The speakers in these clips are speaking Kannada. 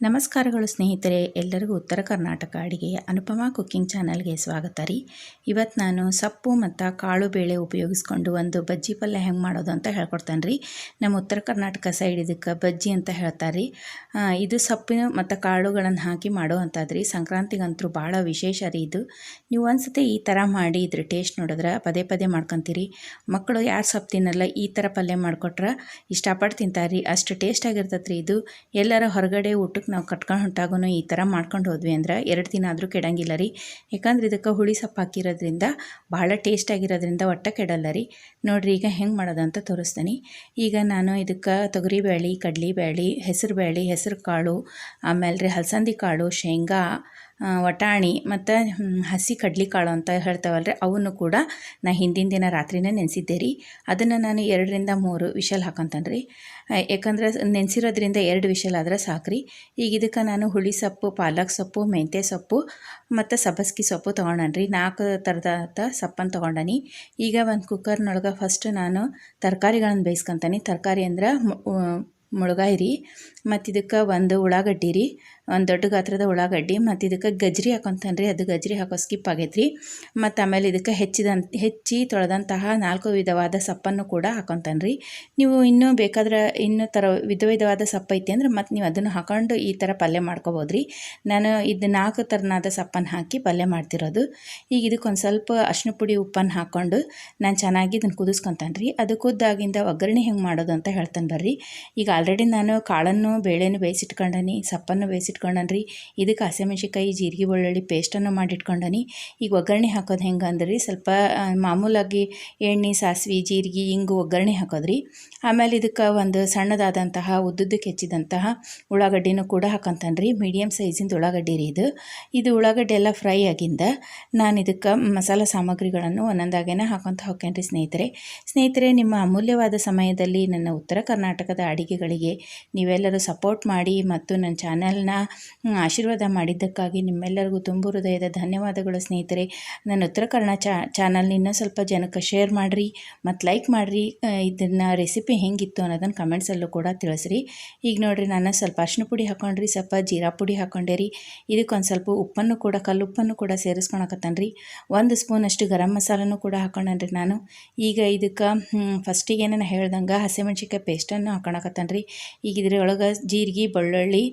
ನಮಸ್ಕಾರಗಳು ಸ್ನೇಹಿತರೆ, ಎಲ್ಲರಿಗೂ ಉತ್ತರ ಕರ್ನಾಟಕ ಅಡಿಗೆಯ ಅನುಪಮ ಕುಕ್ಕಿಂಗ್ ಚಾನಲ್ಗೆ ಸ್ವಾಗತ ರೀ. ಇವತ್ತು ನಾನು ಸೊಪ್ಪು ಮತ್ತು ಕಾಳು ಬೇಳೆ ಉಪಯೋಗಿಸ್ಕೊಂಡು ಒಂದು ಬಜ್ಜಿ ಪಲ್ಯ ಹೆಂಗೆ ಮಾಡೋದು ಅಂತ ಹೇಳ್ಕೊಡ್ತಾನೆ ರೀ. ನಮ್ಮ ಉತ್ತರ ಕರ್ನಾಟಕ ಸೈಡ್ ಇದಕ್ಕೆ ಬಜ್ಜಿ ಅಂತ ಹೇಳ್ತಾರೆ ರೀ. ಇದು ಸೊಪ್ಪಿನ ಮತ್ತು ಕಾಳುಗಳನ್ನು ಹಾಕಿ ಮಾಡೋ ರೀ. ಸಂಕ್ರಾಂತಿಗಂತೂ ಭಾಳ ವಿಶೇಷ ರೀ ಇದು. ನೀವು ಒಂದ್ಸತಿ ಈ ಥರ ಮಾಡಿ ಇದ್ರ ಟೇಸ್ಟ್ ನೋಡಿದ್ರೆ ಪದೇ ಪದೇ ಮಾಡ್ಕೊತೀರಿ. ಮಕ್ಕಳು ಯಾರು ಸೊಪ್ಪು ತಿನ್ನಲ್ಲ ಈ ಥರ ಪಲ್ಯ ಮಾಡಿಕೊಟ್ರೆ ಇಷ್ಟಪಟ್ಟು ತಿಂತಾರೆ ರೀ. ಅಷ್ಟು ಟೇಸ್ಟ್ ಆಗಿರ್ತೈತೆ ರೀ ಇದು. ಎಲ್ಲರ ಹೊರಗಡೆ ನಾವು ಕಟ್ಕೊಂಡು ಹೊಂಟಾಗೂ ಈ ಥರ ಮಾಡ್ಕೊಂಡು ಹೋದ್ವಿ ಅಂದ್ರೆ ಎರಡು ದಿನ ಆದರೂ ಕೆಡಂಗಿಲ್ಲ ರೀ. ಯಾಕಂದ್ರೆ ಇದಕ್ಕೆ ಹುಳಿ ಸೊಪ್ಪು ಹಾಕಿರೋದ್ರಿಂದ ಭಾಳ ಟೇಸ್ಟ್ ಆಗಿರೋದ್ರಿಂದ ಒಟ್ಟ ಕೆಡಲ್ಲ ರೀ. ನೋಡಿರಿ ಈಗ ಹೆಂಗೆ ಮಾಡೋದು ಅಂತ ತೋರಿಸ್ತೀನಿ. ಈಗ ನಾನು ಇದಕ್ಕೆ ಕಡ್ಲಿ bæಳಿ ಹೆಸರು ಬೇಳೆ ಹೆಸರು ಕಾಳು, ಆಮೇಲೆ ರೀ ಹಲಸಂದಿ ಕಾಳು, ಶೇಂಗಾ ವಟಾಣಿ ಮತ್ತು ಹಸಿ ಕಡ್ಲೆಕಾಳು ಅಂತ ಹೇಳ್ತೇವಲ್ಲ ರೀ ಅವನ್ನು ಕೂಡ ನಾ ಹಿಂದಿನ ದಿನ ರಾತ್ರಿನೇ ನೆನೆಸಿದ್ದೆ ರೀ. ಅದನ್ನು ನಾನು ಎರಡರಿಂದ ಮೂರು ವಿಷಲ್ ಹಾಕೊಂತಾನೆ ರೀ ಯಾಕಂದ್ರೆ ನೆನೆಸಿರೋದ್ರಿಂದ ಎರಡು ವಿಷಲ್ ಆದ್ರೆ ಸಾಕು ರೀ ಈಗ ಇದಕ್ಕೆ ನಾನು ಹುಳಿ ಸೊಪ್ಪು, ಪಾಲಕ್ ಸೊಪ್ಪು, ಮೆಂತ್ಯ ಸೊಪ್ಪು ಮತ್ತು ಸಬ್ಬಸ್ಗಿ ಸೊಪ್ಪು ತೊಗೊಂಡಾನೆ ರೀ ನಾಲ್ಕು ಥರದ ಸೊಪ್ಪನ್ನು ತೊಗೊಂಡನಿ. ಈಗ ಒಂದು ಕುಕ್ಕರ್ನೊಳಗೆ ಫಸ್ಟ್ ನಾನು ತರಕಾರಿಗಳನ್ನು ಬೇಯಿಸ್ಕೊತಾನೆ. ತರಕಾರಿ ಅಂದ್ರೆ ಮುಳುಗಾಯಿ ರೀ. ಮತ್ತು ಇದಕ್ಕೆ ಒಂದು ಉಳ್ಳಾಗಡ್ಡಿ ರೀ. ಒಂದು ದೊಡ್ಡ ಗಾತ್ರದ ಉಳ್ಳಾಗಡ್ಡಿ ಮತ್ತು ಇದಕ್ಕೆ ಗಜ್ರಿ ಹಾಕೊಂತಾನ್ರಿ. ಅದು ಗಜ್ರಿ ಹಾಕೋ ಸ್ಕಿಪ್ ಆಗೈತೆ ರೀ ಮತ್ತು ಆಮೇಲೆ ಇದಕ್ಕೆ ಹೆಚ್ಚಿದಂತ, ಹೆಚ್ಚಿ ತೊಳೆದಂತಹ ನಾಲ್ಕು ವಿಧವಾದ ಸಪ್ಪನ್ನು ಕೂಡ ಹಾಕೊತಾನ್ರಿ. ನೀವು ಇನ್ನೂ ಬೇಕಾದ್ರೆ ಇನ್ನೂ ಥರ ವಿಧ ವಿಧವಾದ ಸೊಪ್ಪು ಐತಿ ಅಂದ್ರೆ ಮತ್ತು ನೀವು ಅದನ್ನು ಹಾಕೊಂಡು ಈ ಥರ ಪಲ್ಯ ಮಾಡ್ಕೊಬೋದು ರೀ ನಾನು ಇದು ನಾಲ್ಕು ಥರನಾದ ಸಪ್ಪನ್ನು ಹಾಕಿ ಪಲ್ಯ ಮಾಡ್ತಿರೋದು. ಈಗ ಇದಕ್ಕೆ ಒಂದು ಸ್ವಲ್ಪ ಅರ್ಶಿನ ಪುಡಿ ಉಪ್ಪನ್ನು ಹಾಕ್ಕೊಂಡು ನಾನು ಚೆನ್ನಾಗಿ ಇದನ್ನು ಕುದಿಸ್ಕೊತಾನೆ ರೀ ಅದು ಕುದ್ದಾಗಿಂದ ಒಗ್ಗರಣೆ ಹೆಂಗೆ ಮಾಡೋದು ಅಂತ ಹೇಳ್ತಾನೆ ಬರ್ರಿ. ಈಗ ಆಲ್ರೆಡಿ ನಾನು ಕಾಳನ್ನು, ಬೇಳೆನೂ ಬೇಯಿಸಿಟ್ಕೊಂಡನಿ, ಸೊಪ್ಪನ್ನು ಬೇಯಿಸಿಟ್ಕೊಂಡನ್ರಿ ಇದಕ್ಕೆ ಹಸಿಮೆಣ್ಸಿಕಾಯಿ ಜೀರಿಗೆ ಬೆಳ್ಳುಳ್ಳಿ ಪೇಸ್ಟನ್ನು ಮಾಡಿಟ್ಕೊಂಡನಿ. ಈಗ ಒಗ್ಗರಣೆ ಹಾಕೋದು ಹೆಂಗೆ ಅಂದ್ರೆ, ಸ್ವಲ್ಪ ಮಾಮೂಲಾಗಿ ಎಣ್ಣೆ, ಸಾಸಿವೆ, ಜೀರಿಗೆ ಹಿಂಗೆ ಒಗ್ಗರಣೆ ಹಾಕೋದ್ರಿ. ಆಮೇಲೆ ಇದಕ್ಕೆ ಒಂದು ಸಣ್ಣದಾದಂತಹ, ಉದ್ದುದ್ದಕ್ಕೆ ಹೆಚ್ಚಿದಂತಹ ಉಳ್ಳಾಗಡ್ಡಿನೂ ಕೂಡ ಹಾಕೊಂತಾನೆ ರೀ ಮೀಡಿಯಮ್ ಸೈಜಿಂದ ಉಳ್ಳಾಗಡ್ಡಿ ರೀ ಇದು. ಇದು ಉಳ್ಳಾಗಡ್ಡೆ ಎಲ್ಲ ಫ್ರೈ ಆಗಿಂದ ನಾನು ಇದಕ್ಕೆ ಮಸಾಲೆ ಸಾಮಗ್ರಿಗಳನ್ನು ಒಂದೊಂದಾಗೇನೆ ಹಾಕೊಂತ ಹೋಗ್ತೇನೆ ಸ್ನೇಹಿತರೆ. ಸ್ನೇಹಿತರೆ, ನಿಮ್ಮ ಅಮೂಲ್ಯವಾದ ಸಮಯದಲ್ಲಿ ನನ್ನ ಉತ್ತರ ಕರ್ನಾಟಕದ ಅಡಿಗೆಗಳಿಗೆ ನೀವೆಲ್ಲರೂ ಸಪೋರ್ಟ್ ಮಾಡಿ ಮತ್ತು ನನ್ನ ಚಾನಲ್ನ ಆಶೀರ್ವಾದ ಮಾಡಿದ್ದಕ್ಕಾಗಿ ನಿಮ್ಮೆಲ್ಲರಿಗೂ ತುಂಬ ಹೃದಯದ ಧನ್ಯವಾದಗಳು ಸ್ನೇಹಿತರೆ. ನನ್ನ ಉತ್ತರ ಕನ್ನಡ ಚಾನಲ್ ಇನ್ನೂ ಸ್ವಲ್ಪ ಜನಕ್ಕೆ ಶೇರ್ ಮಾಡಿರಿ ಮತ್ತು ಲೈಕ್ ಮಾಡಿರಿ. ಇದನ್ನು ರೆಸಿಪಿ ಹೆಂಗಿತ್ತು ಅನ್ನೋದನ್ನು ಕಮೆಂಟ್ಸಲ್ಲೂ ಕೂಡ ತಿಳಿಸ್ರಿ. ಈಗ ನೋಡಿರಿ, ನಾನು ಸ್ವಲ್ಪ ಅರ್ಶಿನ ಪುಡಿ ಹಾಕೊಂಡ್ರಿ, ಸ್ವಲ್ಪ ಜೀರಾ ಪುಡಿ ಹಾಕೊಂಡೆ ರೀ. ಇದಕ್ಕೊಂದು ಸ್ವಲ್ಪ ಉಪ್ಪನ್ನು ಕೂಡ, ಕಲ್ಲುಪ್ಪನ್ನು ಕೂಡ ಸೇರಿಸ್ಕೊಳಕತ್ತಾನೆ ರೀ ಒಂದು ಸ್ಪೂನಷ್ಟು ಗರಂ ಮಸಾಲನೂ ಕೂಡ ಹಾಕೊಂಡ್ರಿ ನಾನು. ಈಗ ಇದಕ್ಕೆ ಫಸ್ಟಿಗೆ ಏನೇನು ಹೇಳ್ದಂಗೆ ಹಸಿಮೆಣ್ಸಿಕಾಯಿ ಪೇಸ್ಟನ್ನು ಹಾಕೊಳಕತ್ತಾನೆ ರೀ ಈಗ ಇದ್ರೊಳಗೆ ಜೀರಿಗೆ, ಬೆಳ್ಳುಳ್ಳಿ,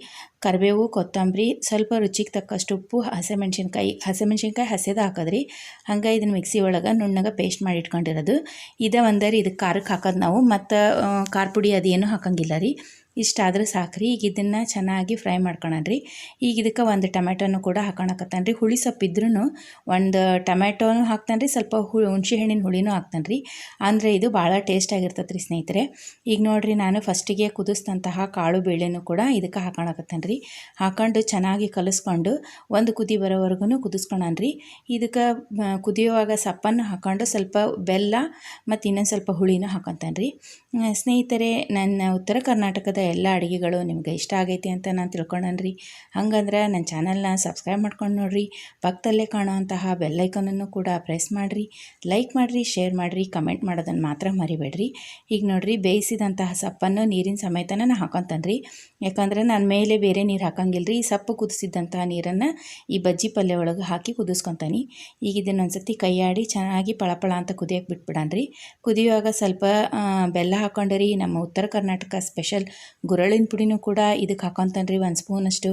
ಕರಿಬೇವು ಕೊತ್ತಂಬರಿ, ಸ್ವಲ್ಪ ರುಚಿಗೆ ತಕ್ಕಷ್ಟು ಉಪ್ಪು, ಹಸಿಮೆಣ್ಸಿನ್ಕಾಯಿ. ಹಸಿಮೆಣ್ಸಿನ್ಕಾಯಿ ಹಸಿದ ಹಾಕೋದ್ರಿ. ಹಂಗೆ ಇದನ್ನು ಮಿಕ್ಸಿ ಒಳಗೆ ನುಣ್ಣಗೆ ಪೇಸ್ಟ್ ಮಾಡಿ ಇಟ್ಕೊಂಡಿರೋದು. ಇದೇ ರೀ ಇದಕ್ಕೆ ಖಾರಕ್ಕೆ ಹಾಕೋದು ನಾವು. ಮತ್ತು ಖಾರ ಪುಡಿ ಅದೇನು ಹಾಕಂಗಿಲ್ಲ ರೀ. ಇಷ್ಟಾದ್ರೆ ಸಾಕ್ರಿ. ಈಗ ಇದನ್ನು ಚೆನ್ನಾಗಿ ಫ್ರೈ ಮಾಡ್ಕೊಳನ್ರಿ. ಈಗ ಇದಕ್ಕೆ ಒಂದು ಟೊಮೆಟೊನು ಕೂಡ ಹಾಕೋಣಕತ್ತಾನೆ ರೀ ಹುಳಿ ಸೊಪ್ಪಿದ್ರೂ ಒಂದು ಟೊಮೆಟೋನು ಹಾಕ್ತಾನೆ ರೀ ಸ್ವಲ್ಪ ಹು ಹುಣಸೆ ಹಣ್ಣಿನ ಹುಳಿನೂ ಹಾಕ್ತಾನೆ ರೀ ಅಂದರೆ ಇದು ಭಾಳ ಟೇಸ್ಟ್ ರೀ ಸ್ನೇಹಿತರೆ. ಈಗ ನೋಡಿರಿ ನಾನು ಫಸ್ಟಿಗೆ ಕುದಿಸಿದಂತಹ ಕಾಳು ಬೇಳೆನೂ ಕೂಡ ಇದಕ್ಕೆ ಹಾಕೋಣಕತ್ತಾನೆ ರೀ ಹಾಕೊಂಡು ಚೆನ್ನಾಗಿ ಕಲಿಸ್ಕೊಂಡು ಒಂದು ಕುದಿ ಬರೋವರೆಗೂ ಕುದಿಸ್ಕೊಳನ್ರಿ. ಇದಕ್ಕೆ ಕುದಿಯುವಾಗ ಸಪ್ಪನ್ನು ಹಾಕೊಂಡು ಸ್ವಲ್ಪ ಬೆಲ್ಲ ಮತ್ತು ಇನ್ನೊಂದು ಸ್ವಲ್ಪ ಹುಳಿನೂ ಹಾಕೊತಾನೆ ರೀ ಸ್ನೇಹಿತರೆ, ನನ್ನ ಉತ್ತರ ಕರ್ನಾಟಕದ ಎಲ್ಲ ಅಡುಗೆಗಳು ನಿಮ್ಗೆ ಇಷ್ಟ ಆಗೈತಿ ಅಂತ ನಾನು ತಿಳ್ಕೊಂಡನ್ರಿ. ಹಂಗಂದ್ರೆ ನನ್ನ ಚಾನಲ್ನ ಸಬ್ಸ್ಕ್ರೈಬ್ ಮಾಡ್ಕೊಂಡು ನೋಡಿರಿ, ಪಕ್ಕದಲ್ಲೇ ಕಾಣುವಂತಹ ಬೆಲ್ಲೈಕನನ್ನು ಕೂಡ ಪ್ರೆಸ್ ಮಾಡಿರಿ, ಲೈಕ್ ಮಾಡಿರಿ, ಶೇರ್ ಮಾಡಿರಿ, ಕಮೆಂಟ್ ಮಾಡೋದನ್ನು ಮಾತ್ರ ಮರಿಬೇಡ್ರಿ. ಈಗ ನೋಡಿರಿ, ಬೇಯಿಸಿದಂತಹ ಸಪ್ಪನ್ನು ನೀರಿನ ಸಮೇತನ ನಾನು ಹಾಕೊತಾನ್ರಿ. ಯಾಕಂದರೆ ನಾನು ಮೇಲೆ ಬೇರೆ ನೀರು ಹಾಕಂಗಿಲ್ಲ ರೀ ಈ ಕುದಿಸಿದ್ದಂತಹ ನೀರನ್ನು ಈ ಬಜ್ಜಿ ಪಲ್ಯ ಒಳಗೆ ಹಾಕಿ ಕುದಿಸ್ಕೊತಾನೆ. ಈಗ ಇದನ್ನೊಂದು ಸತಿ ಕೈಯಾಡಿ ಚೆನ್ನಾಗಿ ಪಳಪಳ ಅಂತ ಕುದಿಯೋಕೆ ಬಿಟ್ಬಿಡಾನ್ರಿ. ಕುದಿಯುವಾಗ ಸ್ವಲ್ಪ ಬೆಲ್ಲ ಹಾಕೊಂಡ್ರಿ. ನಮ್ಮ ಉತ್ತರ ಕರ್ನಾಟಕ ಸ್ಪೆಷಲ್ ಗುರಳಿನ ಪುಡಿನೂ ಕೂಡ ಇದಕ್ಕೆ ಹಾಕೊಂತಾನೆ ರೀ ಒಂದು ಸ್ಪೂನಷ್ಟು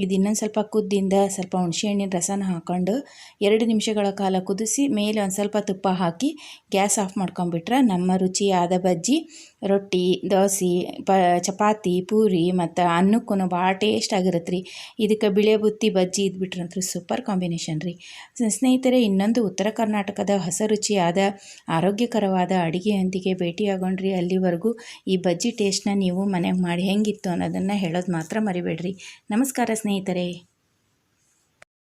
ಇದು ಇನ್ನೊಂದು ಸ್ವಲ್ಪ ಕುದ್ದಿಂದ ಸ್ವಲ್ಪ ಹುಣಸೆಹಣ್ಣಿನ ರಸನ ಹಾಕ್ಕೊಂಡು ಎರಡು ನಿಮಿಷಗಳ ಕಾಲ ಕುದಿಸಿ ಮೇಲೆ ಒಂದು ಸ್ವಲ್ಪ ತುಪ್ಪ ಹಾಕಿ ಗ್ಯಾಸ್ ಆಫ್ ಮಾಡ್ಕೊಂಬಿಟ್ರೆ ನಮ್ಮ ರುಚಿಯಾದ ಬಜ್ಜಿ, ರೊಟ್ಟಿ, ದೋಸೆ, ಪ, ಚಪಾತಿ, ಪೂರಿ ಮತ್ತು ಅನ್ನಕ್ಕೂ ಭಾಳ ಟೇಸ್ಟ್ ಆಗಿರುತ್ತೆ ರೀ ಇದಕ್ಕೆ ಬಿಳೆ ಬುತ್ತಿ ಬಜ್ಜಿ ಇದ್ಬಿಟ್ರಂತೂ ಸೂಪರ್ ಕಾಂಬಿನೇಷನ್ ರೀ. ಸ್ನೇಹಿತರೆ, ಇನ್ನೊಂದು ಉತ್ತರ ಕರ್ನಾಟಕದ ಹೊಸ ರುಚಿಯಾದ ಆರೋಗ್ಯಕರವಾದ ಅಡುಗೆಯೊಂದಿಗೆ ಭೇಟಿಯಾಗೊಂಡ್ರಿ ಅಲ್ಲಿವರೆಗೂ ಈ ಬಜ್ಜಿ ಟೇಸ್ಟ್ನ ನೀವು ಮನೆಗೆ ಮಾಡಿ ಹೆಂಗಿತ್ತು ಅನ್ನೋದನ್ನು ಹೇಳೋದು ಮಾತ್ರ ಮರಿಬೇಡ್ರಿ. ನಮಸ್ಕಾರ ಸ್ನೇಹಿತರೆ.